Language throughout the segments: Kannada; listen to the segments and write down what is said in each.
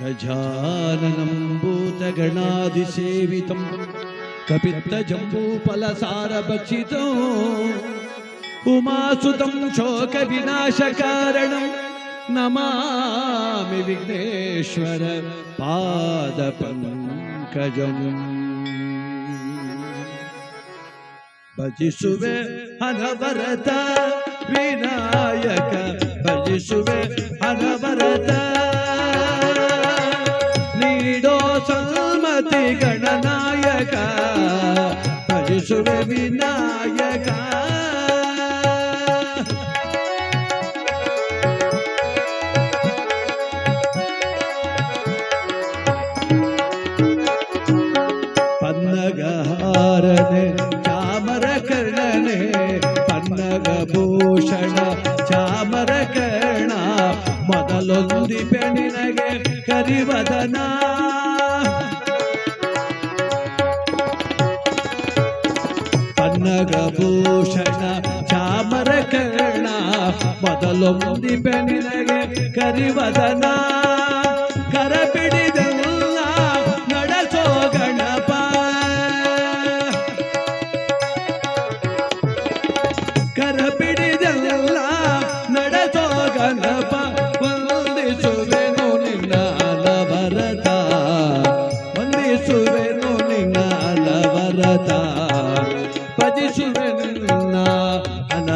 गजाननम्बूतगणाधिसेवितं कपित्तजम्बूफलसारभक्षितम् उमासुतं शोकविनाशकारणं नमामि विघ्नेश्वर पादपङ्कजम् भजिसुवे अनवरत विनायक भजिसुवे अनवरत ಗಣನಾಯಕ ಭಜಿಸುವೆ ವಿನಾಯಕ ಪನ್ನಗಹಾರನೆ ಚಾಮರ ಕರ್ಣನೆ ಪನ್ನಗ ಭೂಷಣ ಚಾಮರ ಕರ್ಣ ಮೊದಲೊಂದಿ ಬೆಣಿನಗೆ ಕರಿವದನ ಮೊದಲೊಂದಿ ಬೆಣಿನಗೆ ಕರಿವದನ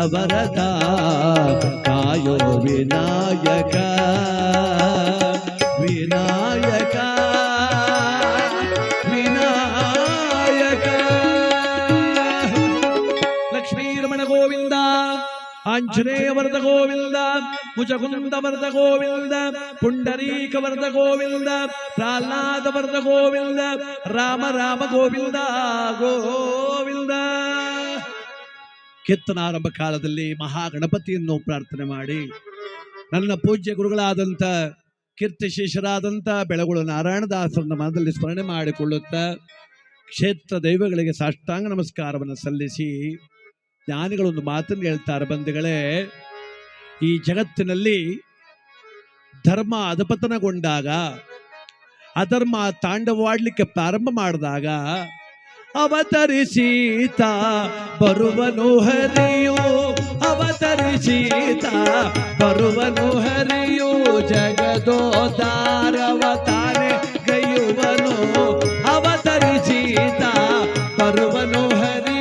ಅನವರತ ಕಾಯೋ ವಿನಾಯಕ ವಿನಾಯಕ ವಿನಾಯಕ ಲಕ್ಷ್ಮೀರಮಣ ಗೋವಿಂದ ಆಂಜನೇಯ ವರದ ಗೋವಿಂದ ಮುಜಗುಂದ ವರದ ಗೋವಿಂದ ಪುಂಡರೀಕ ವರದ ಗೋವಿಂದ ಪ್ರಹ್ಲಾದ ವರದ ಗೋವಿಂದ ರಾಮ ರಾಮ ಗೋವಿಂದ ಗೋವಿಂದ ಕೀರ್ತನಾರಂಭ ಕಾಲದಲ್ಲಿ ಮಹಾಗಣಪತಿಯನ್ನು ಪ್ರಾರ್ಥನೆ ಮಾಡಿ. ನನ್ನ ಪೂಜ್ಯ ಗುರುಗಳಾದಂಥ ಕೀರ್ತಿಶೇಷರಾದಂಥ ಬೆಳಗುಳು ನಾರಾಯಣದಾಸರನ್ನ ಮನದಲ್ಲಿ ಸ್ಮರಣೆ ಮಾಡಿಕೊಳ್ಳುತ್ತಾ ಕ್ಷೇತ್ರ ದೈವಗಳಿಗೆ ಸಾಷ್ಟಾಂಗ ನಮಸ್ಕಾರವನ್ನು ಸಲ್ಲಿಸಿ ಜ್ಞಾನಿಗಳೊಂದು ಮಾತನ್ನು ಹೇಳ್ತಾರೆ ಬಂಧುಗಳೇ. ಈ ಜಗತ್ತಿನಲ್ಲಿ ಧರ್ಮ ಅಧಪತನಗೊಂಡಾಗ, ಅಧರ್ಮ ತಾಂಡವಾಡಲಿಕ್ಕೆ ಪ್ರಾರಂಭ ಮಾಡಿದಾಗ ಅವತರಿಸೀತ ಬರುವನು ಹರಿಯೋ ಅವತರಿಸೀತ ಬರುವನು ಹರಿಯೋ, ಜಗದೋದಾರವತಾನೆ ಗೈಯುವನು ಅವತರಿಸೀತ ಬರುವನು ಹರಿಯು.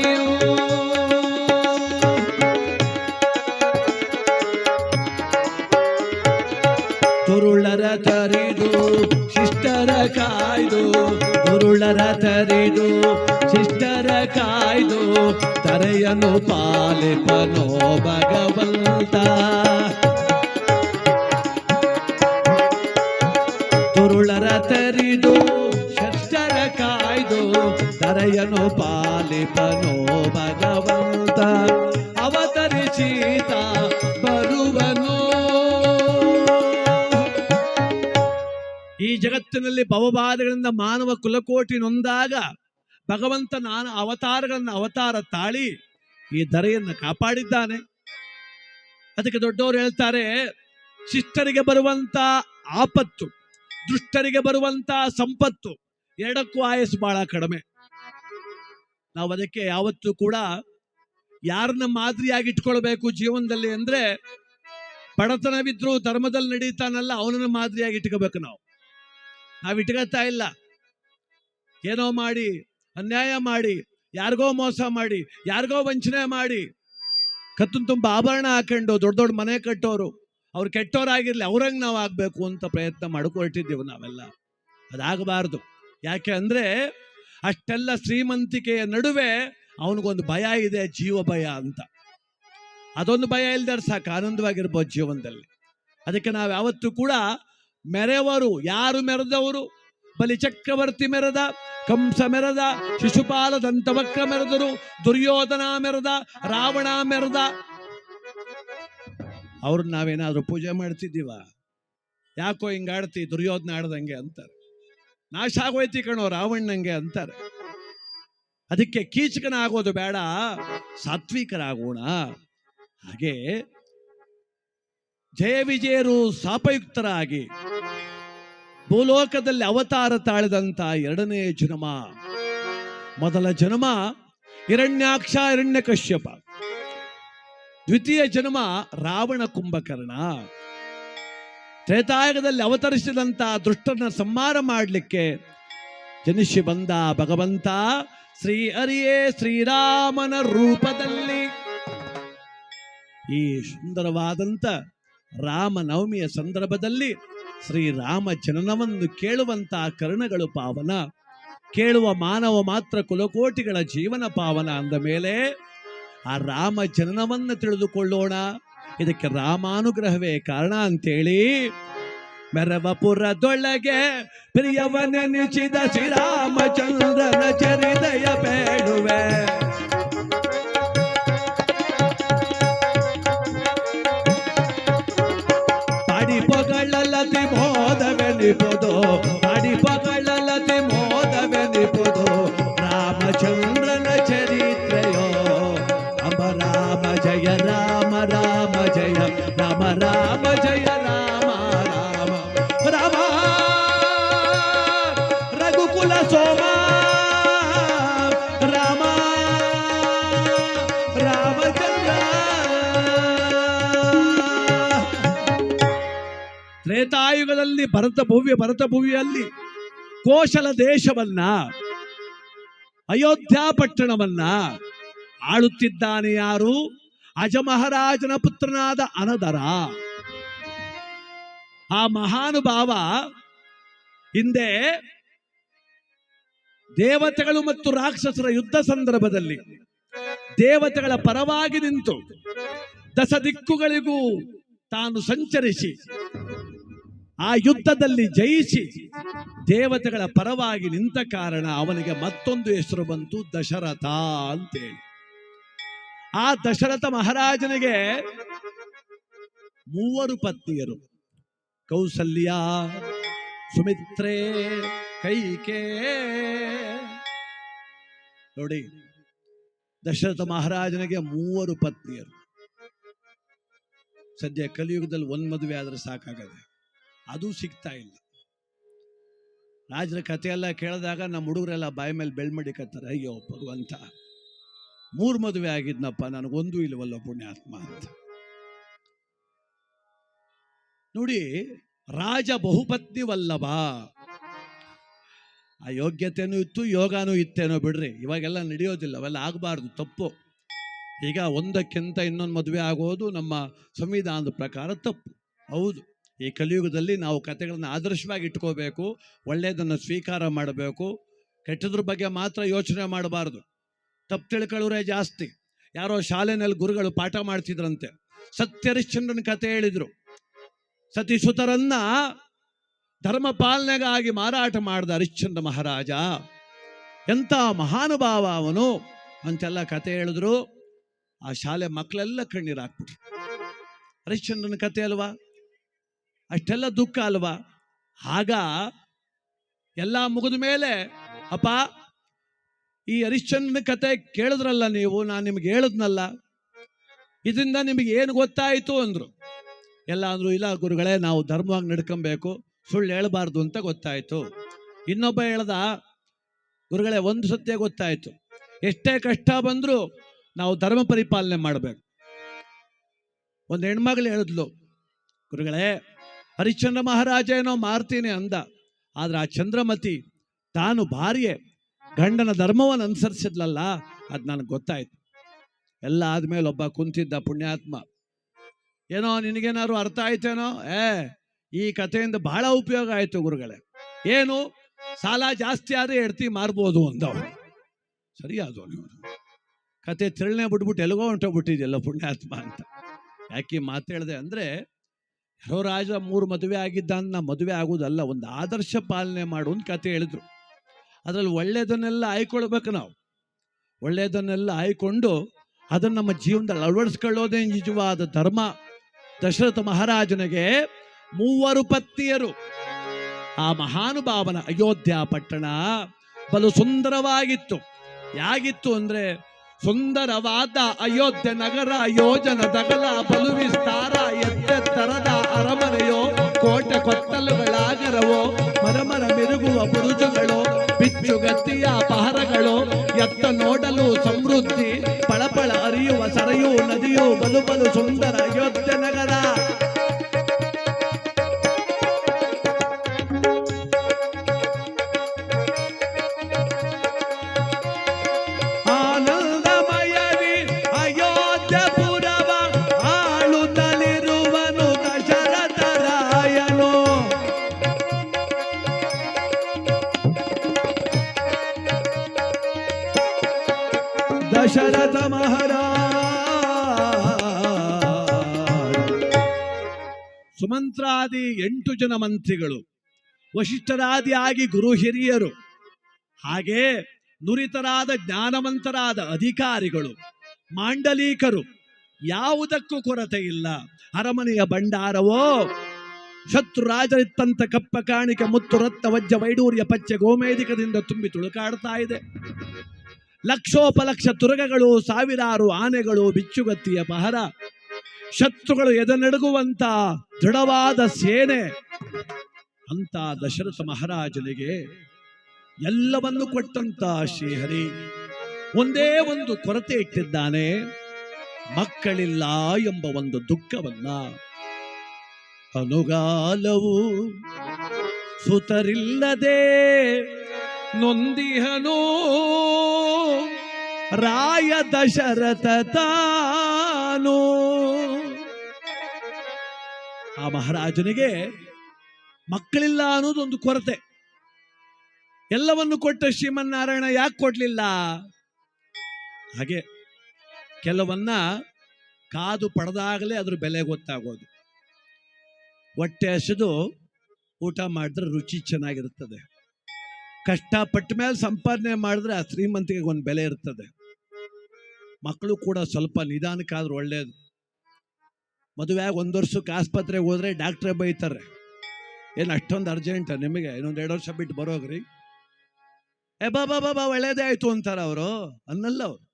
ತರಿದು, ಶಿಷ್ಟರ ಕಾಯ್ದು, ತುರುಳರ ತರಿದು ತರೆಯನು ಪಾಲಿತನೋ ಭಗವಂತ. ತುರುಳರ ತರಿದು ಷಷ್ಟರ ಕಾಯ್ದು ತರೆಯನು ಪಾಲಿತನೋ ಭಗವಂತ. ಅವತರಿಸಿತ ಬರುವನು. ಈ ಜಗತ್ತಿನಲ್ಲಿ ಭವಬಾಧಗಳಿಂದ ಮಾನವ ಕುಲಕೋಟಿ ನೊಂದಾಗ ಭಗವಂತ ನಾನು ಅವತಾರಗಳನ್ನ ಅವತಾರ ತಾಳಿ ಈ ಧರೆಯನ್ನು ಕಾಪಾಡಿದ್ದಾನೆ. ಅದಕ್ಕೆ ದೊಡ್ಡವರು ಹೇಳ್ತಾರೆ, ಶಿಷ್ಟರಿಗೆ ಬರುವಂತ ಆಪತ್ತು, ದುಷ್ಟರಿಗೆ ಬರುವಂತ ಸಂಪತ್ತು ಎರಡಕ್ಕೂ ಆಯಸ್ಸು ಬಹಳ ಕಡಿಮೆ. ನಾವು ಅದಕ್ಕೆ ಯಾವತ್ತೂ ಕೂಡ ಯಾರನ್ನ ಮಾದರಿಯಾಗಿ ಇಟ್ಕೊಳ್ಬೇಕು ಜೀವನದಲ್ಲಿ ಅಂದ್ರೆ ಬಡತನವಿದ್ರು ಧರ್ಮದಲ್ಲಿ ನಡೀತಾನಲ್ಲ ಅವನನ್ನ ಮಾದರಿಯಾಗಿ ಇಟ್ಕೋಬೇಕು ನಾವು. ನಾವು ಇಟ್ಕೋತಾ ಇಲ್ಲ. ಏನೋ ಮಾಡಿ ಅನ್ಯಾಯ ಮಾಡಿ, ಯಾರಿಗೋ ಮೋಸ ಮಾಡಿ, ಯಾರಿಗೋ ವಂಚನೆ ಮಾಡಿ ಕತ್ತನ್ ತುಂಬ ಆಭರಣ ಹಾಕೊಂಡು ದೊಡ್ಡ ದೊಡ್ಡ ಮನೆ ಕಟ್ಟೋರು, ಅವ್ರು ಕೆಟ್ಟೋರಾಗಿರ್ಲಿ, ಅವ್ರಂಗೆ ನಾವು ಆಗಬೇಕು ಅಂತ ಪ್ರಯತ್ನ ಮಾಡ್ಕೊಳ್ತಿದ್ದೀವಿ ನಾವೆಲ್ಲ. ಅದಾಗಬಾರ್ದು. ಯಾಕೆ ಅಂದರೆ, ಅಷ್ಟೆಲ್ಲ ಶ್ರೀಮಂತಿಕೆಯ ನಡುವೆ ಅವನಿಗೊಂದು ಭಯ ಇದೆ, ಜೀವ ಭಯ ಅಂತ. ಅದೊಂದು ಭಯ ಇಲ್ದಾರೆ ಸಾಕು, ಆನಂದವಾಗಿರ್ಬೋದು ಜೀವನದಲ್ಲಿ. ಅದಕ್ಕೆ ನಾವು ಯಾವತ್ತೂ ಕೂಡ ಮೆರೆವರು ಯಾರು ಮೆರೆದವರು ಬಲಿ ಚಕ್ರವರ್ತಿ ಮೆರೆದ, ಕಂಸ ಮೆರೆದ, ಶಿಶುಪಾಲ ದಂತವಕ್ರ ಮೆರೆದರು, ದುರ್ಯೋಧನ ಮೆರೆದ, ರಾವಣ ಮೆರೆದ. ಅವ್ರನ್ನ ನಾವೇನಾದ್ರೂ ಪೂಜೆ ಮಾಡ್ತಿದ್ದೀವ? ಯಾಕೋ ಹಿಂಗಾಡ್ತಿ ದುರ್ಯೋಧನ ಆಡ್ದಂಗೆ ಅಂತಾರೆ. ನಾಶ ಆಗೋಯ್ತಿ ಕಣೋ ರಾವಣ್ಣಂಗೆ ಅಂತಾರೆ. ಅದಕ್ಕೆ ಕೀಚಕನ ಆಗೋದು ಬೇಡ, ಸಾತ್ವಿಕರಾಗೋಣ. ಹಾಗೆ ಜಯ ವಿಜಯರು ಸಾಪಯುಕ್ತರಾಗಿ ಭೂಲೋಕದಲ್ಲಿ ಅವತಾರ ತಾಳಿದಂತ ಎರಡನೇ ಜನ್ಮ. ಮೊದಲ ಜನ್ಮ ಹಿರಣ್ಯಾಕ್ಷ ಹಿರಣ್ಯ ಕಶ್ಯಪ. ದ್ವಿತೀಯ ಜನ್ಮ ರಾವಣ ಕುಂಭಕರ್ಣ. ತ್ರೇತಾಯುಗದಲ್ಲಿ ಅವತರಿಸಿದಂತ ದುಷ್ಟನ ಸಂಹಾರ ಮಾಡಲಿಕ್ಕೆ ಜನಿಸಿ ಬಂದ ಭಗವಂತ ಶ್ರೀ ಹರಿಯೇ ಶ್ರೀರಾಮನ ರೂಪದಲ್ಲಿ. ಈ ಸುಂದರವಾದಂತ ರಾಮನವಮಿಯ ಸಂದರ್ಭದಲ್ಲಿ ಶ್ರೀರಾಮ ಜನನವನ್ನು ಕೇಳುವಂತಹ ಕರ್ಣಗಳು ಪಾವನ. ಕೇಳುವ ಮಾನವ ಮಾತ್ರ ಕುಲಕೋಟಿಗಳ ಜೀವನ ಪಾವನ ಅಂದ ಮೇಲೆ ಆ ರಾಮ ಜನನವನ್ನು ತಿಳಿದುಕೊಳ್ಳೋಣ. ಇದಕ್ಕೆ ರಾಮಾನುಗ್ರಹವೇ ಕಾರಣ ಅಂತೇಳಿ ಮೆರವಪುರದೊಳಗೆ ಪ್ರಿಯವನೆನಿಸಿದ ಶ್ರೀರಾಮಚಂದ್ರನ ಚರಿದಯ ಬೇಡುವೆ. அடிப்பதோ அடிப்பதோ ತ್ರೇತಾಯುಗದಲ್ಲಿ ಭರತ ಭವ್ಯ ಭರತ ಭುವಿಯಲ್ಲಿ ಕೋಶಲ ದೇಶವನ್ನ, ಅಯೋಧ್ಯಾ ಪಟ್ಟಣವನ್ನ ಆಳುತ್ತಿದ್ದಾನೆ ಯಾರು? ಅಜಮಹಾರಾಜನ ಪುತ್ರನಾದ ಅನದರ. ಆ ಮಹಾನುಭಾವ ಹಿಂದೆ ದೇವತೆಗಳು ಮತ್ತು ರಾಕ್ಷಸರ ಯುದ್ಧ ಸಂದರ್ಭದಲ್ಲಿ ದೇವತೆಗಳ ಪರವಾಗಿ ನಿಂತು ದಸ ದಿಕ್ಕುಗಳಿಗೂ ತಾನು ಸಂಚರಿಸಿ ಆ ಯುದ್ಧದಲ್ಲಿ ಜಯಿಸಿ ದೇವತೆಗಳ ಪರವಾಗಿ ನಿಂತ ಕಾರಣ ಅವನಿಗೆ ಮತ್ತೊಂದು ಹೆಸರು ಬಂತು ದಶರಥ ಅಂತೇಳಿ. ಆ ದಶರಥ ಮಹಾರಾಜನಿಗೆ ಮೂವರು ಪತ್ನಿಯರು. ಕೌಸಲ್ಯ, ಸುಮಿತ್ರೆ, ಕೈಕೆ. ನೋಡಿ, ದಶರಥ ಮಹಾರಾಜನಿಗೆ ಮೂವರು ಪತ್ನಿಯರು. ಸದ್ಯ ಕಲಿಯುಗದಲ್ಲಿ ಒಂದ್ ಮದುವೆ ಆದ್ರೆ ಸಾಕಾಗದೆ. ಅದು ಸಿಗ್ತಾ ಇಲ್ಲ. ರಾಜರ ಕಥೆ ಎಲ್ಲ ಕೇಳಿದಾಗ ನಮ್ಮ ಹುಡುಗರೆಲ್ಲ ಬಾಯಿ ಮೇಲೆ ಬೆಳ್ಮಡಿಕತ್ತಾರೆ ಅಯ್ಯೋ ಭಗವಂತ, ಮೂರು ಮದುವೆ ಆಗಿದ್ನಪ್ಪ, ನನಗೊಂದು ಇಲ್ಲವಲ್ಲ ಪುಣ್ಯಾತ್ಮ ಅಂತ. ನೋಡಿ, ರಾಜ ಬಹುಪತ್ನಿ ವಲ್ಲಭ ಆ ಯೋಗ್ಯತೆನೂ ಇತ್ತು, ಯೋಗಾನೂ ಇತ್ತೇನೋ ಬಿಡ್ರಿ, ಇವಾಗೆಲ್ಲ ನಡೆಯೋದಿಲ್ಲ ಅವೆಲ್ಲ ಆಗಬಾರ್ದು, ತಪ್ಪು. ಈಗ ಒಂದಕ್ಕಿಂತ ಇನ್ನೊಂದು ಮದುವೆ ಆಗೋದು ನಮ್ಮ ಸಂವಿಧಾನದ ಪ್ರಕಾರ ತಪ್ಪು. ಹೌದು. ಈ ಕಲಿಯುಗದಲ್ಲಿ ನಾವು ಕತೆಗಳನ್ನ ಆದರ್ಶವಾಗಿ ಇಟ್ಕೋಬೇಕು, ಒಳ್ಳೆಯದನ್ನು ಸ್ವೀಕಾರ ಮಾಡಬೇಕು. ಕೆಟ್ಟದ್ರ ಬಗ್ಗೆ ಮಾತ್ರ ಯೋಚನೆ ಮಾಡಬಾರ್ದು. ತಪ್ಪು ತಿಳ್ಕೊಳ್ಳೋರೇ ಜಾಸ್ತಿ. ಯಾರೋ ಶಾಲೆನಲ್ಲಿ ಗುರುಗಳು ಪಾಠ ಮಾಡ್ತಿದ್ರಂತೆ. ಸತ್ಯರಿಶ್ಚಂದ್ರನ ಕತೆ ಹೇಳಿದ್ರು. ಸತಿಸುತರನ್ನ ಧರ್ಮ ಪಾಲನೆಗಾಗಿ ಮಾರಾಟ ಮಾಡಿದ ಹರಿಶ್ಚಂದ್ರ ಮಹಾರಾಜ. ಎಂಥ ಮಹಾನುಭಾವ ಅವನು ಅಂತೆಲ್ಲ ಕತೆ ಹೇಳಿದ್ರು. ಆ ಶಾಲೆ ಮಕ್ಕಳೆಲ್ಲ ಕಣ್ಣೀರು ಹಾಕ್ಬಿಟ್ರು. ಹರಿಶ್ಚಂದ್ರನ ಕತೆ ಅಲ್ವಾ? ಅಷ್ಟೆಲ್ಲ ದುಃಖ ಅಲ್ವಾ? ಆಗ ಎಲ್ಲ ಮುಗಿದ ಮೇಲೆ, ಅಪ್ಪ, ಈ ಹರಿಶ್ಚಂದ್ರನ ಕತೆ ಕೇಳಿದ್ರಲ್ಲ ನೀವು? ನಾನು ನಿಮ್ಗೆ ಹೇಳಿದ್ನಲ್ಲ. ಇದರಿಂದ ನಿಮಗೆ ಏನು ಗೊತ್ತಾಯಿತು ಅಂದ್ರು. ಎಲ್ಲ ಅಂದ್ರು ಇಲ್ಲ ಗುರುಗಳೇ, ನಾವು ಧರ್ಮವಾಗಿ ನಡ್ಕೊಬೇಕು, ಸುಳ್ಳು ಹೇಳಬಾರ್ದು ಅಂತ ಗೊತ್ತಾಯಿತು. ಇನ್ನೊಬ್ಬ ಹೇಳ್ದ, ಗುರುಗಳೇ, ಒಂದು ಸತ್ಯ ಗೊತ್ತಾಯಿತು. ಎಷ್ಟೇ ಕಷ್ಟ ಬಂದರೂ ನಾವು ಧರ್ಮ ಪರಿಪಾಲನೆ ಮಾಡಬೇಕು. ಒಂದು ಹೆಣ್ಮಗಳು ಹೇಳಿದ್ಲು, ಗುರುಗಳೇ ಹರಿಶ್ಚಂದ್ರ ಮಹಾರಾಜ ಏನೋ ಮಾರ್ತೀನಿ ಅಂದ. ಆದ್ರೆ ಆ ಚಂದ್ರಮತಿ ತಾನು ಭಾರ್ಯೆ ಗಂಡನ ಧರ್ಮವನ್ನು ಅನುಸರಿಸಿದ್ಲಲ್ಲ, ಅದು ನನಗೆ ಗೊತ್ತಾಯ್ತು. ಎಲ್ಲ ಆದ್ಮೇಲೆ ಒಬ್ಬ ಕುಂತಿದ್ದ ಪುಣ್ಯಾತ್ಮ. ಏನೋ ನಿನಗೇನಾದ್ರು ಅರ್ಥ ಆಯ್ತೇನೋ? ಏ, ಈ ಕಥೆಯಿಂದ ಬಹಳ ಉಪಯೋಗ ಆಯ್ತು ಗುರುಗಳೇ. ಏನು? ಸಾಲ ಜಾಸ್ತಿ ಆದ್ರೆ ಎಡ್ತಿ ಮಾರ್ಬೋದು ಅಂದವ ಸರಿ ಅದು ಕತೆ ತಿರುಳನೆ ಬಿಟ್ಬಿಟ್ಟು ಎಲ್ಗೋ ಹೊಂಟೋಗ್ಬಿಟ್ಟಿದೆಯಲ್ಲ ಪುಣ್ಯಾತ್ಮ ಅಂತ. ಯಾಕೆ ಮಾತಾಡಿದೆ ಅಂದ್ರೆ ರಾಜ, ಮೂರು ಮದುವೆ ಆಗಿದ್ದ ಅಂತ ಮದುವೆ ಆಗೋದಲ್ಲ ಒಂದು ಆದರ್ಶ ಪಾಲನೆ ಮಾಡು ಅಂತ ಕತೆ ಹೇಳಿದ್ರು. ಅದರಲ್ಲಿ ಒಳ್ಳೆಯದನ್ನೆಲ್ಲ ಆಯ್ಕೊಳ್ಬೇಕು ನಾವು. ಒಳ್ಳೆಯದನ್ನೆಲ್ಲ ಆಯ್ಕೊಂಡು ಅದನ್ನು ನಮ್ಮ ಜೀವನದಲ್ಲಿ ಅಳವಡಿಸ್ಕೊಳ್ಳೋದೇ ನಿಜವಾದ ಧರ್ಮ. ದಶರಥ ಮಹಾರಾಜನಿಗೆ ಮೂವರು ಪತ್ನಿಯರು. ಆ ಮಹಾನುಭಾವನ ಅಯೋಧ್ಯ ಪಟ್ಟಣ ಬಲು ಸುಂದರವಾಗಿತ್ತು. ಯಾಗಿತ್ತು ಅಂದ್ರೆ ಸುಂದರವಾದ ಅಯೋಧ್ಯ ನಗರ ಯೋಜನ ದಗಲ ಬಲು ವಿಸ್ತಾರ ಎತ್ತೆತ್ತರದ ಅರಮನೆಯೋ ಕೋಟೆ ಕೊತ್ತಲುಗಳಾಗರವೋ ಮರಮರ ಮಿರುಗುವ ಬುರುಜುಗಳು ಬಿಚ್ಚುಗತ್ತಿಯ ಪಹರಗಳು ಎತ್ತ ನೋಡಲು ಸಮೃದ್ಧಿ ಪಳಪಳ ಅರಿಯುವ ಸರಯು ನದಿಯು ಬಲು ಬಲು ಸುಂದರ ಅಯೋಧ್ಯೆ ನಗರ ಸುಮಂತ್ರಾದಿ ಎಂಟು ಜನ ಮಂತ್ರಿಗಳು. ವಶಿಷ್ಠರಾದಿಯಾಗಿ ಗುರು ಹಿರಿಯರು. ಹಾಗೆ ನುರಿತರಾದ ಜ್ಞಾನವಂತರಾದ ಅಧಿಕಾರಿಗಳು, ಮಾಂಡಲೀಕರು. ಯಾವುದಕ್ಕೂ ಕೊರತೆ ಇಲ್ಲ. ಅರಮನೆಯ ಭಂಡಾರವೋ? ಶತ್ರು ರಾಜರಿತ್ತಂತ ಕಪ್ಪ ಕಾಣಿಕೆ ಮುತ್ತು ರತ್ತ ವಜ್ಜ ವೈಡೂರ್ಯ ಪಚ್ಚೆ ಗೋಮೇಧಿಕದಿಂದ ತುಂಬಿ ತುಳುಕಾಡ್ತಾ ಇದೆ. ಲಕ್ಷೋಪಲಕ್ಷ ತುರಗಗಳು, ಸಾವಿರಾರು ಆನೆಗಳು, ಬಿಚ್ಚುಗತ್ತಿಯ ಪಹರ. ಶತ್ರುಗಳು ಎದೆನಡುಗುವಂತ ದೃಢವಾದ ಸೇನೆ. ಅಂತ ದಶರಥ ಮಹಾರಾಜನಿಗೆ ಎಲ್ಲವನ್ನು ಕೊಟ್ಟಂತ ಶ್ರೀಹರಿ ಒಂದೇ ಒಂದು ಕೊರತೆ ಇಟ್ಟಿದ್ದಾನೆ. ಮಕ್ಕಳಿಲ್ಲ ಎಂಬ ಒಂದು ದುಃಖವನ್ನ ಅನುಗಾಲವು ಸುತರಿಲ್ಲದೆ ನೊಂದಿಹನು. ರಾಯ ದಶರಥ ಆ ಮಹಾರಾಜನಿಗೆ ಮಕ್ಕಳಿಲ್ಲ ಅನ್ನೋದೊಂದು ಕೊರತೆ. ಎಲ್ಲವನ್ನು ಕೊಟ್ಟ ಶ್ರೀಮನ್ನಾರಾಯಣ ಯಾಕೆ ಕೊಡ್ಲಿಲ್ಲ? ಹಾಗೆ ಕೆಲವನ್ನ ಕಾದು ಪಡೆದಾಗಲೇ ಅದ್ರ ಬೆಲೆ ಗೊತ್ತಾಗೋದು. ಹೊಟ್ಟೆ ಹಸಿದು ಊಟ ಮಾಡಿದ್ರೆ ರುಚಿ ಚೆನ್ನಾಗಿರುತ್ತದೆ. ಕಷ್ಟಪಟ್ಟ ಮೇಲೆ ಸಂಪಾದನೆ ಮಾಡಿದ್ರೆ ಆ ಶ್ರೀಮಂತಿಗೆ ಒಂದು ಬೆಲೆ ಇರ್ತದೆ. ಮಕ್ಕಳು ಕೂಡ ಸ್ವಲ್ಪ ನಿಧಾನಕ್ಕಾದ್ರೂ ಒಳ್ಳೇದು. ಮದುವೆ ಆಗಿ ಒಂದು ವರ್ಷಕ್ಕೆ ಆಸ್ಪತ್ರೆಗೆ ಹೋದ್ರೆ ಡಾಕ್ಟ್ರೇ ಬೈತಾರೆ. ಏನು ಅಷ್ಟೊಂದು ಅರ್ಜೆಂಟ್ ನಿಮಗೆ? ಇನ್ನೊಂದು ಎರಡು ವರ್ಷ ಬಿಟ್ಟು ಬರೋಗ್ರಿ. ಏ ಬಾಬಾ ಬಾಬಾ ಒಳ್ಳೇದೇ ಆಯ್ತು ಅಂತಾರ ಅವರು. ಅನ್ನಲ್ಲ ಅವರು.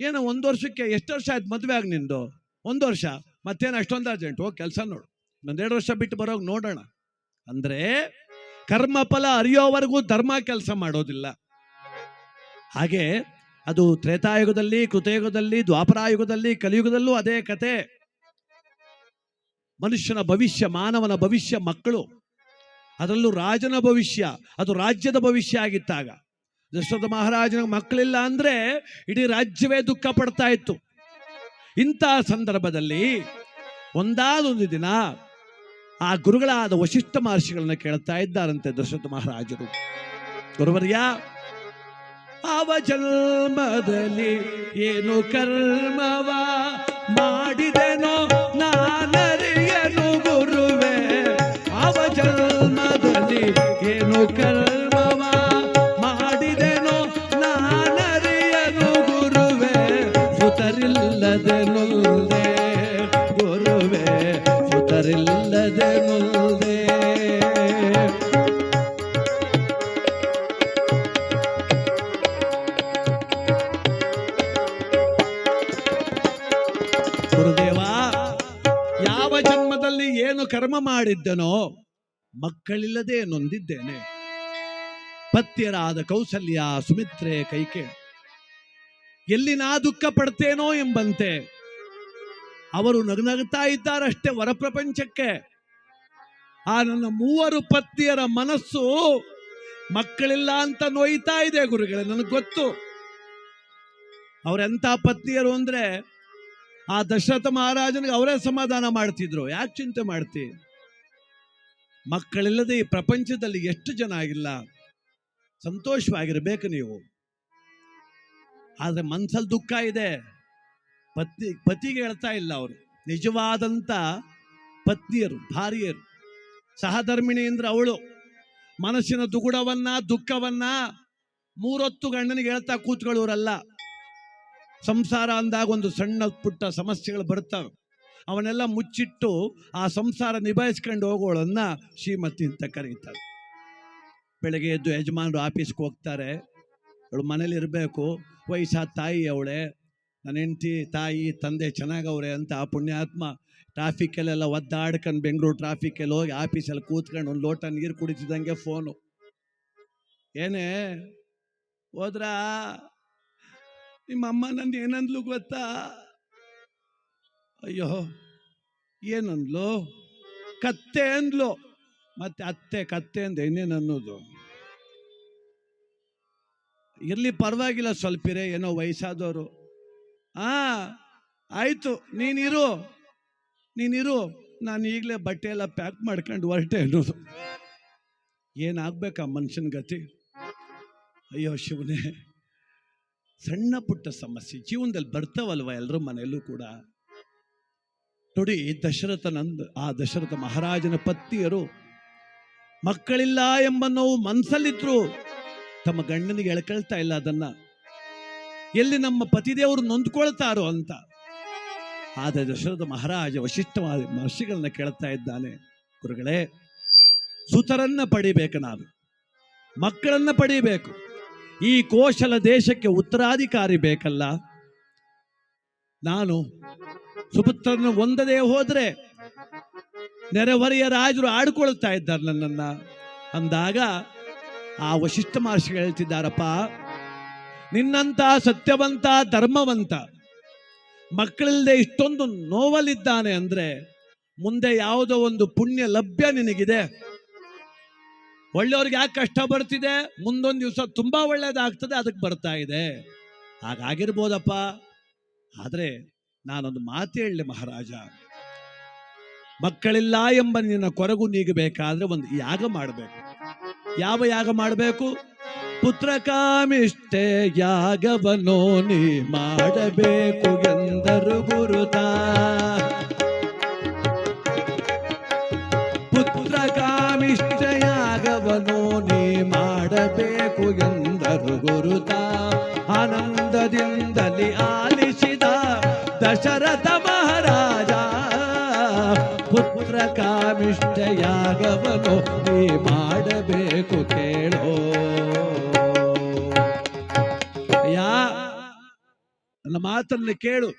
ಏನೋ ಒಂದು ವರ್ಷಕ್ಕೆ ಎಷ್ಟು ವರ್ಷ ಆಯ್ತು ಮದುವೆ ಆಗಿ ನಿಂದು? ಒಂದು ವರ್ಷ? ಮತ್ತೇನು ಅಷ್ಟೊಂದು ಅರ್ಜೆಂಟ್ ಹೋಗಿ ಕೆಲಸ ನೋಡು. ಇನ್ನೊಂದೆರಡು ವರ್ಷ ಬಿಟ್ಟು ಬರೋಗಿ ನೋಡೋಣ. ಅಂದ್ರೆ ಕರ್ಮಫಲ ಅರಿಯೋವರೆಗೂ ಧರ್ಮ ಕೆಲಸ ಮಾಡೋದಿಲ್ಲ. ಹಾಗೆ ಅದು ತ್ರೇತಾಯುಗದಲ್ಲಿ, ಕೃತಯುಗದಲ್ಲಿ, ದ್ವಾಪರಾಯುಗದಲ್ಲಿ, ಕಲಿಯುಗದಲ್ಲೂ ಅದೇ ಕತೆ. ಮನುಷ್ಯನ ಭವಿಷ್ಯ, ಮಾನವನ ಭವಿಷ್ಯ, ಮಕ್ಕಳು. ಅದರಲ್ಲೂ ರಾಜನ ಭವಿಷ್ಯ, ಅದು ರಾಜ್ಯದ ಭವಿಷ್ಯ ಆಗಿತ್ತಾಗ ದಶರಥ ಮಹಾರಾಜನ ಮಕ್ಕಳಿಲ್ಲ ಅಂದ್ರೆ ಇಡೀ ರಾಜ್ಯವೇ ದುಃಖ ಪಡ್ತಾ ಇತ್ತು. ಇಂತಹ ಸಂದರ್ಭದಲ್ಲಿ ಒಂದಾದೊಂದು ದಿನ ಆ ಗುರುಗಳಾದ ವಶಿಷ್ಠ ಮಹರ್ಷಿಗಳನ್ನ ಕೇಳ್ತಾ ಇದ್ದಾರಂತೆ ದಶರಥ ಮಹಾರಾಜರು. ಗುರುವರ್ಯ ಅವ ಜನ್ಮದಲ್ಲಿ ಏನು ಕರ್ಮವ ಮಾಡಿದೆನೋ ಕರ್ಮವ ಮಾಡಿದೆನೋ ನಾನರಿಯನು ಗುರುವೆ ಸುತರಿಲ್ಲದೆ ನೊಲ್ದೆ. ಗುರುವೆ ಸುತರಿಲ್ಲದೆ ನೊಲ್ದೆ. ಗುರುದೇವ, ಯಾವ ಜನ್ಮದಲ್ಲಿ ಏನು ಕರ್ಮ ಮಾಡಿದ್ದನೋ ಮಕ್ಕಳಿಲ್ಲದೆ ನೊಂದಿದ್ದೇನೆ. ಪತ್ಯರಾದ ಕೌಸಲ್ಯ, ಸುಮಿತ್ರೆ ಕೈಕೆ, ಎಲ್ಲಿ ನಾ ದುಃಖ ಪಡ್ತೇನೋ ಎಂಬಂತೆ. ಅವರು ನಗನಗ್ತಾ ಇದ್ದಾರಷ್ಟೇ ಹೊರಪ್ರಪಂಚಕ್ಕೆ ಆ ನನ್ನ ಮೂವರು ಪತ್ನಿಯರ ಮನಸ್ಸು ಮಕ್ಕಳಿಲ್ಲ ಅಂತ ನೋಯ್ತಾ ಇದೆ ಗುರುಗಳೇ, ನನಗೆ ಗೊತ್ತು. ಅವರೆಂಥ ಪತ್ನಿಯರು ಅಂದ್ರೆ ಆ ದಶರಥ ಮಹಾರಾಜನಿಗೆ ಅವರೇ ಸಮಾಧಾನ ಮಾಡ್ತಿದ್ರು. ಯಾಕೆ ಚಿಂತೆ ಮಾಡ್ತಿ? ಮಕ್ಕಳಿಲ್ಲದೆ ಈ ಪ್ರಪಂಚದಲ್ಲಿ ಎಷ್ಟು ಜನ ಆಗಿಲ್ಲ? ಸಂತೋಷವಾಗಿರಬೇಕು ನೀವು. ಆದರೆ ಮನ್ಸಲ್ಲಿ ದುಃಖ ಇದೆ. ಪತ್ನಿ, ಪತಿಗೆ ಹೇಳ್ತಾ ಇಲ್ಲ ಅವರು. ನಿಜವಾದಂತ ಪತ್ನಿಯರು, ಭಾರ್ಯರು. ಸಹಧರ್ಮಿಣಿ ಅಂದ್ರೆ ಅವಳು. ಮನಸ್ಸಿನ ದುಗುಡವನ್ನ, ದುಃಖವನ್ನ ಮೂರೊತ್ತು ಗಂಡನಿಗೆ ಹೇಳ್ತಾ ಕೂತ್ಕೊಳ್ಳೋರಲ್ಲ. ಸಂಸಾರ ಅಂದಾಗ ಒಂದು ಸಣ್ಣ ಪುಟ್ಟ ಸಮಸ್ಯೆಗಳು ಬರ್ತವೆ ಅವನ್ನೆಲ್ಲ ಮುಚ್ಚಿಟ್ಟು ಆ ಸಂಸಾರ ನಿಭಾಯಿಸ್ಕೊಂಡು ಹೋಗೋಳನ್ನ ಶ್ರೀಮತಿ ಅಂತ ಕರೀತಾರೆ. ಬೆಳಗ್ಗೆ ಎದ್ದು ಯಜಮಾನರು ಆಫೀಸ್ಗೆ ಹೋಗ್ತಾರೆ. ಅವಳು ಮನೇಲಿ ಇರಬೇಕು. ವಯಸ್ಸಾದ ತಾಯಿ ಅವಳೆ. ನನ್ನ ಹೆಂಡತಿ, ತಾಯಿ, ತಂದೆ ಚೆನ್ನಾಗವ್ರೆ ಅಂತ ಆ ಪುಣ್ಯಾತ್ಮ ಟ್ರಾಫಿಕಲ್ಲೆಲ್ಲ ಒದ್ದಾಡ್ಕೊಂಡು ಬೆಂಗಳೂರು ಟ್ರಾಫಿಕಲ್ಲಿ ಹೋಗಿ ಆಫೀಸಲ್ಲಿ ಕೂತ್ಕೊಂಡು ಒಂದು ಲೋಟ ನೀರು ಕುಡಿತಿದ್ದಂಗೆ ಫೋನು. ಏನೇ? ಹೋದ್ರಾ? ನಿಮ್ಮ ಅಮ್ಮ ನನ್ನ ಏನಂದ್ಲು ಗೊತ್ತಾ? ಅಯ್ಯೋ, ಏನಂದ್ಲು? ಕತ್ತೆ ಅಂದ್ಲು. ಮತ್ತೆ ಅತ್ತೆ ಕತ್ತೆ ಅಂದೆ ಇನ್ನೇನು ಅನ್ನೋದು ಇರ್ಲಿ ಪರವಾಗಿಲ್ಲ ಸ್ವಲ್ಪಿರೇ, ಏನೋ ವಯಸ್ಸಾದವರು ಆ, ಆಯ್ತು, ನೀನಿರು. ನೀನಿರು. ನಾನು ಈಗಲೇ ಬಟ್ಟೆ ಎಲ್ಲ ಪ್ಯಾಕ್ ಮಾಡ್ಕೊಂಡು ಹೊರಟೆ ಅನ್ನೋದು. ಏನಾಗಬೇಕಾ ಮನುಷ್ಯನ ಗತಿ? ಅಯ್ಯೋ, ಶಿವನೇ. ಸಣ್ಣ ಪುಟ್ಟ ಸಮಸ್ಯೆ. ಜೀವನದಲ್ಲಿ ಬರ್ತಾವಲ್ವ ಎಲ್ಲರೂ ಮನೆಯಲ್ಲೂ ಕೂಡ? ನೋಡಿ ದಶರಥ ನಂದ, ಆ ದಶರಥ ಮಹಾರಾಜನ ಪತ್ನಿಯರು ಮಕ್ಕಳಿಲ್ಲ ಎಂಬ ನೋವು ಮನಸ್ಸಲ್ಲಿದ್ರು ತಮ್ಮ ಗಂಡನಿಗೆ ಎಳ್ಕೊಳ್ತಾ ಇಲ್ಲ ಅದನ್ನ. ಎಲ್ಲಿ ನಮ್ಮ ಪತಿದೇವರು ನೊಂದ್ಕೊಳ್ತಾರೋ ಅಂತ. ಆದರೆ ದಶರಥ ಮಹಾರಾಜ ವಶಿಷ್ಠವಾದ ಮಹರ್ಷಿಗಳನ್ನ ಕೇಳ್ತಾ ಇದ್ದಾನೆ, ಗುರುಗಳೇ, ಸುತರನ್ನ ಪಡಿಬೇಕು ನಾನು, ಮಕ್ಕಳನ್ನ ಪಡಿಬೇಕು, ಈ ಕೋಶಲ ದೇಶಕ್ಕೆ ಉತ್ತರಾಧಿಕಾರಿ ಬೇಕಲ್ಲ. ನಾನು ಸುಪುತ್ರನ ಹೊಂದದೇ ಹೋದ್ರೆ ನೆರೆಹೊರೆಯ ರಾಜರು ಆಡ್ಕೊಳ್ತಾ ಇದ್ದಾರೆ ನನ್ನನ್ನ. ಅಂದಾಗ ಆ ವಶಿಷ್ಠ ಮಹರ್ಷಿಗಳು ಹೇಳ್ತಿದ್ದಾರಪ್ಪ ನಿನ್ನಂತ ಸತ್ಯವಂತ, ಧರ್ಮವಂತ ಮಕ್ಕಳಿಲ್ಲದೆ ಇಷ್ಟೊಂದು ನೋವಲ್ಲಿದ್ದಾನೆ ಅಂದ್ರೆ ಮುಂದೆ ಯಾವುದೋ ಒಂದು ಪುಣ್ಯ ಲಭ್ಯ ನಿನಗಿದೆ. ಒಳ್ಳೆಯವ್ರಿಗೆ ಯಾಕೆ ಕಷ್ಟ ಬರ್ತಿದೆ? ಮುಂದೊಂದು ದಿವಸ ತುಂಬಾ ಒಳ್ಳೇದಾಗ್ತದೆ, ಅದಕ್ಕೆ ಬರ್ತಾ ಇದೆ. ಹಾಗಾಗಿರ್ಬೋದಪ್ಪ. ಆದರೆ ನಾನೊಂದು ಮಾತು ಹೇಳಲಿ ಮಹಾರಾಜ. ಮಕ್ಕಳಿಲ್ಲ ಎಂಬ ನಿನ್ನ ಕೊರಗು ನೀಗಬೇಕಾದ್ರೆ ಒಂದು ಯಾಗ ಮಾಡಬೇಕು. ಯಾವ ಯಾಗ ಮಾಡಬೇಕು? ಪುತ್ರ ಕಾಮಿಷ್ಟೆ ಯಾಗವನೋ ನೀ ಮಾಡಬೇಕು ಎಂದರು. ದಶರಥ ಮಹಾರಾಜ ಪುತ್ರ ಕಾಮಿಷ್ಟ ಯಾಗವನು ನೀ ಮಾಡಬೇಕು ಕೇಳೋ. ಯಾ ನನ್ನ ಮಾತನ್ನು ಕೇಳು.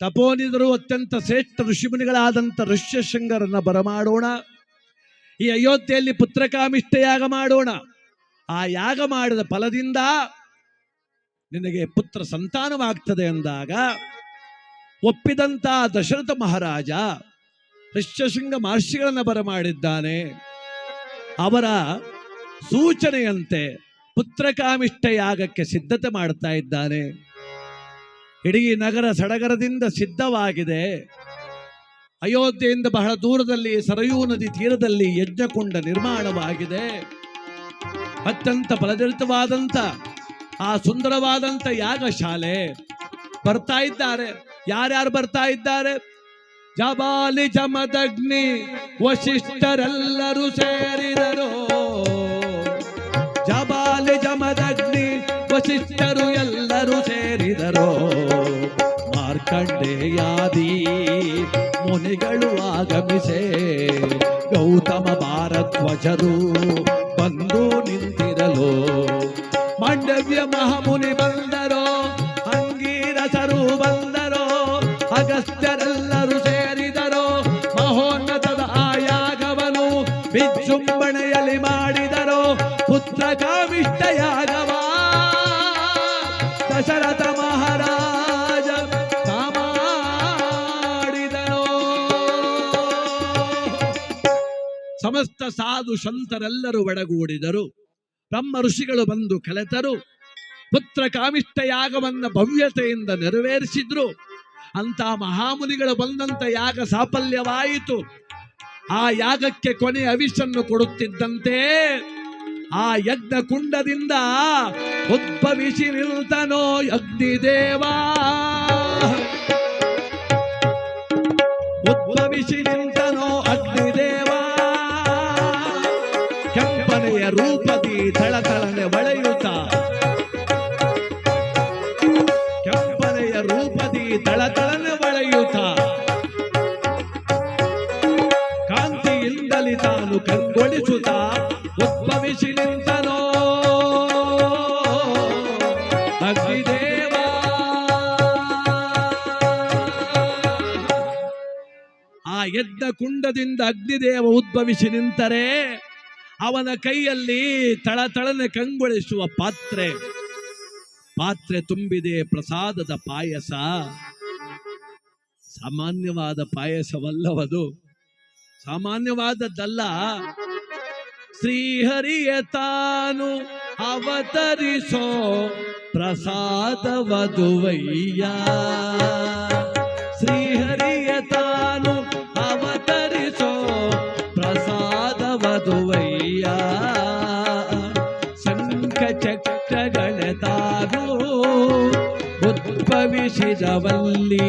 ತಪೋನಿದರು ಅತ್ಯಂತ ಶ್ರೇಷ್ಠ ಋಷಿಮುನಿಗಳಾದಂಥ ಋಷ್ಯಶೃಂಗರನ್ನ ಬರಮಾಡೋಣ. ಈ ಅಯೋಧ್ಯೆಯಲ್ಲಿ ಪುತ್ರಕಾಮಿಷ್ಠ ಯಾಗ ಮಾಡೋಣ. ಆ ಯಾಗ ಮಾಡಿದ ಫಲದಿಂದ ನಿನಗೆ ಪುತ್ರ ಸಂತಾನವಾಗ್ತದೆ ಎಂದಾಗ ಒಪ್ಪಿದಂತ ದಶರಥ ಮಹಾರಾಜ ಋಷ್ಯಶೃಂಗ ಮಹರ್ಷಿಗಳನ್ನು ಬರಮಾಡಿದ್ದಾನೆ. ಅವರ ಸೂಚನೆಯಂತೆ ಪುತ್ರಕಾಮಿಷ್ಠ ಯಾಗಕ್ಕೆ ಸಿದ್ಧತೆ ಮಾಡ್ತಾ ಇದ್ದಾನೆ. ಇಡೀ ನಗರ ಸಡಗರದಿಂದ ಸಿದ್ಧವಾಗಿದೆ. ಅಯೋಧ್ಯೆಯಿಂದ ಬಹಳ ದೂರದಲ್ಲಿ ಸರಯೂ ನದಿ ತೀರದಲ್ಲಿ ಯಜ್ಞಕುಂಡ ನಿರ್ಮಾಣವಾಗಿದೆ. ಅತ್ಯಂತ ಫಲಜರಿತವಾದಂಥ ಆ ಸುಂದರವಾದಂಥ ಯಾಗಶಾಲೆ ಬರ್ತಾ ಇದ್ದಾರೆ. ಯಾರ್ಯಾರು ಬರ್ತಾ ಇದ್ದಾರೆ? ಜಬಾಲಿ ಜಮದಗ್ನಿ ವಶಿಷ್ಠರೆಲ್ಲರೂ ಸೇರಿದರು. ಜಬಾಲಿ ಜಮದಗ್ನಿ ವಶಿಷ್ಠರು ಎಲ್ಲರೂ ಸೇರಿದರು. ಮಾರ್ಕಂಡೇಯಾದಿ ಮುನಿಗಳು ಆಗಮಿಸೇ. ಗೌತಮ ಭಾರಧ್ವಜರು ಸಮಸ್ತ ಸಾಧು ಸಂತರೆಲ್ಲರೂ ಒಡಗೂಡಿದರು. ತಮ್ಮ ಋಷಿಗಳು ಬಂದು ಕಲೆತರು. ಪುತ್ರ ಕಾಮಿಷ್ಟ ಯಾಗವನ್ನ ಭವ್ಯತೆಯಿಂದ ನೆರವೇರಿಸಿದ್ರು. ಅಂತ ಮಹಾಮುನಿಗಳು ಬಂದಂತ ಯಾಗ ಸಾಫಲ್ಯವಾಯಿತು. ಆ ಯಾಗಕ್ಕೆ ಕೊನೆ ಅವಿಷನ್ನು ಕೊಡುತ್ತಿದ್ದಂತೆ ಆ ಯಜ್ಞ ಕುಂಡದಿಂದ ಉದ್ಭವಿಸಿ ನಿಲ್ತನೋ ಅಗ್ನಿದೇವ ಉದ್ಭವಿಸಿ ನಿಂತನೋ ರೂಪದಿ ಥಳಥಳನೆ ಹೊಳೆಯುತ್ತ ಕೆಂಪನೆಯ ರೂಪದಿ ಥಳಥಳನೆ ಹೊಳೆಯುತ್ತ ಕಾಂತಿಯಿಂದಲಿ ತಾನು ಕಂಗೊಳಿಸುತ್ತ ಉದ್ಭವಿಸಿ ನಿಂತನೋ ಅಗ್ನಿದೇವ ಎದ್ದ ಕುಂಡದಿಂದ ಅಗ್ನಿದೇವ ಉದ್ಭವಿಸಿ ನಿಂತರೆ. ಅವನ ಕೈಯಲ್ಲಿ ತಳತಳನೆ ಕಂಗೊಳಿಸುವ ಪಾತ್ರೆ. ಪಾತ್ರೆ ತುಂಬಿದೆ, ಪ್ರಸಾದದ ಪಾಯಸ. ಸಾಮಾನ್ಯವಾದ ಪಾಯಸವಲ್ಲವದು. ಸಾಮಾನ್ಯವಾದದ್ದಲ್ಲ. ಶ್ರೀಹರಿಯ ತಾನು ಅವತರಿಸೋ ಪ್ರಸಾದವದುವಯ್ಯ. ಶ್ರೀಹರಿಯ ತಾನು ಉದ್ಭವಿಸಿದವಲ್ಲಿ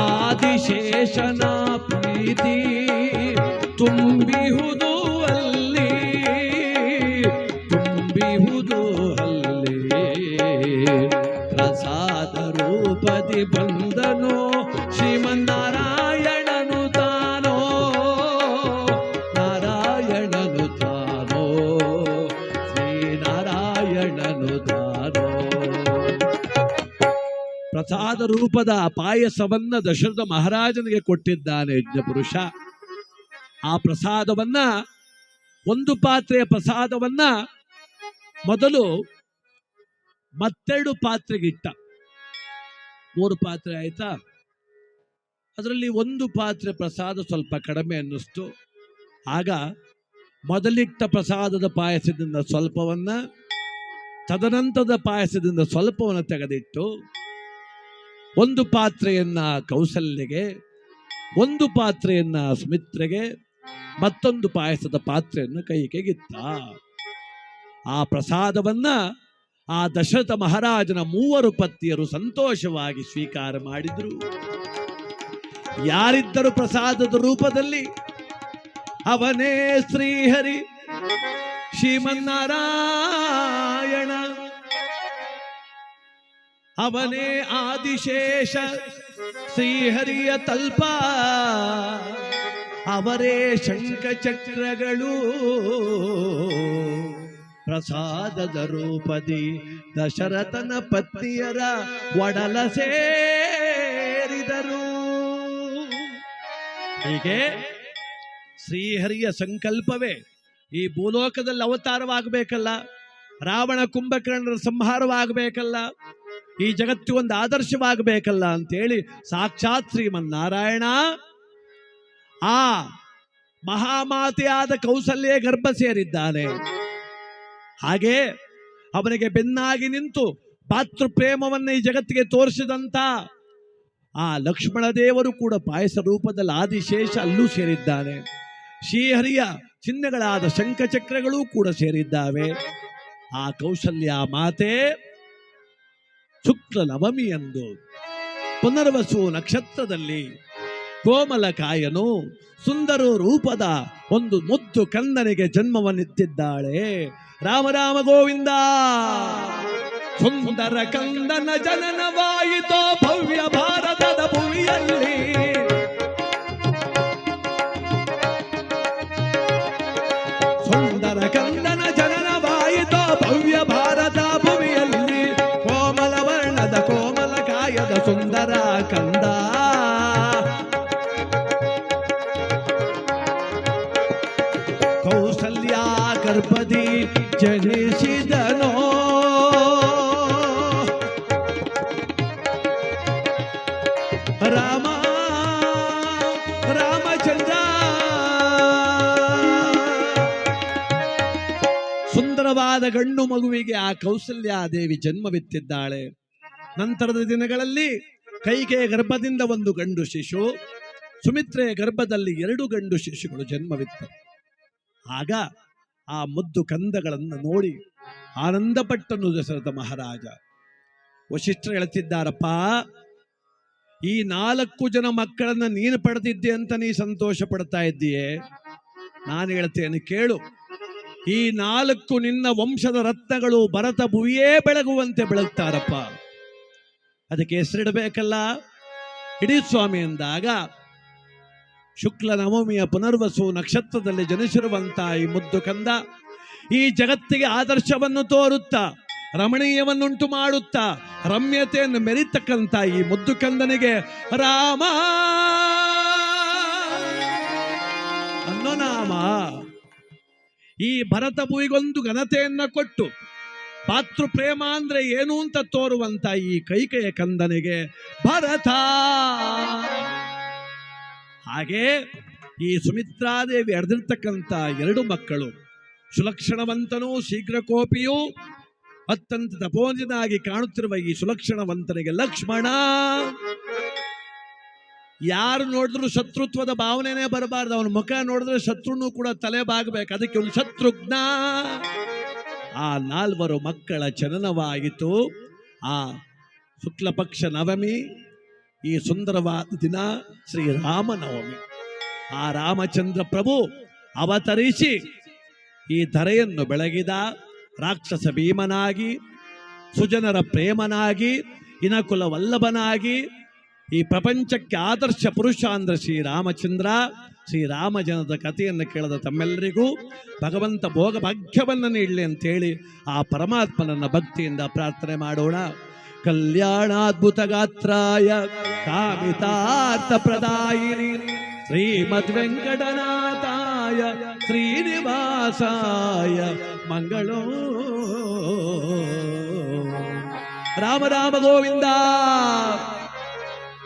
ಆದಿಶೇಷನ ಪ್ರೀತಿ ರೂಪದ ಪಾಯಸವನ್ನ ದಶರಥ ಮಹಾರಾಜನಿಗೆ ಕೊಟ್ಟಿದ್ದಾನೆ ಯಜ್ಞಪುರುಷ. ಆ ಪ್ರಸಾದವನ್ನ, ಒಂದು ಪಾತ್ರೆಯ ಪ್ರಸಾದವನ್ನ ಮೊದಲು ಮತ್ತೆರಡು ಪಾತ್ರೆಗಿಟ್ಟ. ಮೂರು ಪಾತ್ರೆ ಆಯ್ತಾ? ಅದರಲ್ಲಿ ಒಂದು ಪಾತ್ರೆ ಪ್ರಸಾದ ಸ್ವಲ್ಪ ಕಡಿಮೆ ಅನ್ನಿಸ್ತು. ಆಗ ಮೊದಲಿಟ್ಟ ಪ್ರಸಾದದ ಪಾಯಸದಿಂದ ಸ್ವಲ್ಪವನ್ನ, ತದನಂತರದ ಪಾಯಸದಿಂದ ಸ್ವಲ್ಪವನ್ನು ತೆಗೆದಿಟ್ಟು ಒಂದು ಪಾತ್ರೆಯನ್ನ ಕೌಸಲ್ಯಗೆ, ಒಂದು ಪಾತ್ರೆಯನ್ನ ಸುಮಿತ್ರೆಗೆ, ಮತ್ತೊಂದು ಪಾಯಸದ ಪಾತ್ರೆಯನ್ನು ಕೈಗೆಗಿತ್ತ ಆ ಪ್ರಸಾದವನ್ನ ಆ ದಶರಥ ಮಹಾರಾಜನ ಮೂವರು ಪತ್ನಿಯರು ಸಂತೋಷವಾಗಿ ಸ್ವೀಕಾರ ಮಾಡಿದ್ರು. ಯಾರಿದ್ದರು ಪ್ರಸಾದದ ರೂಪದಲ್ಲಿ? ಅವನೇ ಶ್ರೀಹರಿ. ಶ್ರೀಮನ್ನಾರಾಯಣ. ಅವನೇ ಆದಿಶೇಷ, ಶ್ರೀಹರಿಯ ತಲ್ಪ. ಅವರೇ ಶಂಖಚಕ್ರಗಳು. ಪ್ರಸಾದದ ರೂಪದಿ ದಶರಥನ ಪತ್ನಿಯರ ಒಡಲ ಸೇರಿದರು. ಹೀಗೆ ಶ್ರೀಹರಿಯ ಸಂಕಲ್ಪವೇ ಈ ಭೂಲೋಕದಲ್ಲಿ ಅವತಾರವಾಗಬೇಕಲ್ಲ, ರಾವಣ ಕುಂಭಕರ್ಣರ ಸಂಹಾರವಾಗಬೇಕಲ್ಲ ಈ ಜಗತ್ತು ಒಂದು ಆದರ್ಶವಾಗಬೇಕಲ್ಲ ಅಂತೇಳಿ ಸಾಕ್ಷಾತ್ ಶ್ರೀಮನ್ನಾರಾಯಣ ಆ ಮಹಾಮಾತೆಯಾದ ಕೌಸಲ್ಯ ಗರ್ಭ ಸೇರಿದ್ದಾನೆ. ಹಾಗೆ ಅವನಿಗೆ ಬೆನ್ನಾಗಿ ನಿಂತು ಪಾತೃ ಪ್ರೇಮವನ್ನು ಈ ಜಗತ್ತಿಗೆ ತೋರಿಸಿದಂತ ಆ ಲಕ್ಷ್ಮಣ ದೇವರು ಕೂಡ ಪಾಯಸ ರೂಪದಲ್ಲಿ ಆದಿಶೇಷ ಅಲ್ಲೂ ಸೇರಿದ್ದಾನೆ. ಶ್ರೀಹರಿಯ ಚಿಹ್ನೆಗಳಾದ ಶಂಖಚಕ್ರಗಳೂ ಕೂಡ ಸೇರಿದ್ದಾವೆ. ಆ ಕೌಶಲ್ಯ ಮಾತೆ ಶುಕ್ಲ ನವಮಿ ಎಂದು ಪುನರ್ವಸು ನಕ್ಷತ್ರದಲ್ಲಿ ಕೋಮಲಕಾಯನು ಸುಂದರ ರೂಪದ ಒಂದು ಮುದ್ದು ಕಂದನಿಗೆ ಜನ್ಮವನ್ನಿತ್ತಿದ್ದಾಳೆ ರಾಮ ರಾಮ ಗೋವಿಂದ! ಸುಂದರ ಕಂದನ ಜನನವಾಯಿತೋ ಭವ್ಯ ಭಾರತದ ಭೂಮಿಯಲ್ಲಿ ಸುಂದರ ಕಂದ. ಕೌಸಲ್ಯ ಗರ್ಭದಿ ಜನಿಸಿದನೋ. ರಾಮ, ರಾಮಚಂದ್ರ. ಸುಂದರವಾದ ಗಂಡು ಮಗುವಿಗೆ ಆ ಕೌಸಲ್ಯ ದೇವಿ ಜನ್ಮವಿತ್ತಿದ್ದಾಳೆ. ನಂತರದ ದಿನಗಳಲ್ಲಿ ಕೈಗೆ ಗರ್ಭದಿಂದ ಒಂದು ಗಂಡು ಶಿಶು, ಸುಮಿತ್ರೆಯ ಗರ್ಭದಲ್ಲಿ ಎರಡು ಗಂಡು ಶಿಶುಗಳು ಜನ್ಮವಿತ್ತು. ಆಗ ಆ ಮುದ್ದು ಕಂದಗಳನ್ನು ನೋಡಿ ಆನಂದಪಟ್ಟನು ದಶರಥ ಮಹಾರಾಜ. ವಶಿಷ್ಠರು ಹೇಳ್ತಿದ್ದಾರಪ್ಪ, ಈ ನಾಲ್ಕು ಜನ ಮಕ್ಕಳನ್ನ ನೀನು ಪಡೆದಿದ್ದೆ ಅಂತ ನೀ ಸಂತೋಷ ಪಡ್ತಾ ಇದ್ದೀಯೇ? ನಾನು ಹೇಳ್ತೇನೆ ಕೇಳು. ಈ ನಾಲ್ಕು ನಿನ್ನ ವಂಶದ ರತ್ನಗಳು ಭರತ ಭುವಿಯೇ ಬೆಳಗುವಂತೆ ಬೆಳಗ್ತಾರಪ್ಪ. ಅದಕ್ಕೆ ಹೆಸರಿಡಬೇಕಲ್ಲ? ಇಡೀ ಸ್ವಾಮಿ ಎಂದಾಗ ಶುಕ್ಲ ನವಮಿಯ ಪುನರ್ವಸು ನಕ್ಷತ್ರದಲ್ಲಿ ಜನಿಸಿರುವಂಥ ಈ ಮುದ್ದು ಕಂದ ಈ ಜಗತ್ತಿಗೆ ಆದರ್ಶವನ್ನು ತೋರುತ್ತಾ, ರಮಣೀಯವನ್ನುಂಟು ಮಾಡುತ್ತಾ, ರಮ್ಯತೆಯನ್ನು ಮೆರಿತಕ್ಕಂಥ ಈ ಮುದ್ದು ಕಂದನಿಗೆ ರಾಮ! ಅನ್ನೋ ನಾಮ. ಈ ಭರತ ಭೂಯಿಗೊಂದು ಘನತೆಯನ್ನು ಕೊಟ್ಟು ಪಾತೃ ಪ್ರೇಮ ಅಂದ್ರೆ ಏನು ಅಂತ ತೋರುವಂತ ಈ ಕೈಕೆಯ ಕಂದನಿಗೆ ಭರತ. ಹಾಗೆ ಈ ಸುಮಿತ್ರಾದೇವಿ ಅರ್ದಿರ್ತಕ್ಕಂಥ ಎರಡು ಮಕ್ಕಳು, ಸುಲಕ್ಷಣವಂತನೂ ಶೀಘ್ರ ಕೋಪಿಯೂ, ಅತ್ಯಂತ ತಪೋಜನಾಗಿ ಕಾಣುತ್ತಿರುವ ಈ ಸುಲಕ್ಷಣವಂತನಿಗೆ ಲಕ್ಷ್ಮಣ. ಯಾರು ನೋಡಿದ್ರು ಶತ್ರುತ್ವದ ಭಾವನೆನೇ ಬರಬಾರ್ದು. ಅವನ ಮುಖ ನೋಡಿದ್ರೆ ಶತ್ರುನು ಕೂಡ ತಲೆ ಬಾಗಬೇಕು. ಅದಕ್ಕೆ ಒಂದು ಶತ್ರುಘ್ನ. ಆ ನಾಲ್ವರು ಮಕ್ಕಳ ಜನನವಾಯಿತು. ಆ ಶುಕ್ಲಪಕ್ಷ ನವಮಿ, ಈ ಸುಂದರವಾದ ದಿನ ಶ್ರೀರಾಮನವಮಿ ಆ ರಾಮಚಂದ್ರ ಪ್ರಭು ಅವತರಿಸಿ ಈ ಧರೆಯನ್ನು ಬೆಳಗಿದ ರಾಕ್ಷಸ ಭೀಮನಾಗಿ, ಸುಜನರ ಪ್ರೇಮನಾಗಿ ಇನಕುಲ ವಲ್ಲಭನಾಗಿ ಈ ಪ್ರಪಂಚಕ್ಕೆ ಆದರ್ಶ ಪುರುಷ ಅಂದ್ರೆ ಶ್ರೀರಾಮಚಂದ್ರ ಶ್ರೀರಾಮ ಜನದ ಕಥೆಯನ್ನು ಕೇಳದ ತಮ್ಮೆಲ್ಲರಿಗೂ ಭಗವಂತ ಭೋಗ ಭಾಗ್ಯವನ್ನು ನೀಡಲಿ ಅಂತೇಳಿ ಆ ಪರಮಾತ್ಮನನ್ನ ಭಕ್ತಿಯಿಂದ ಪ್ರಾರ್ಥನೆ ಮಾಡೋಣ. ಕಲ್ಯಾಣಾದ್ಭುತ ಗಾತ್ರಾಯ ಕಾಮಿತಾರ್ಥ ಪ್ರದಾಯಿನಿ ಶ್ರೀಮದ್ ವೆಂಕಟನಾಥಾಯ ಶ್ರೀನಿವಾಸಾಯ ಮಂಗಳೋ. ರಾಮ ರಾಮ ಗೋವಿಂದ.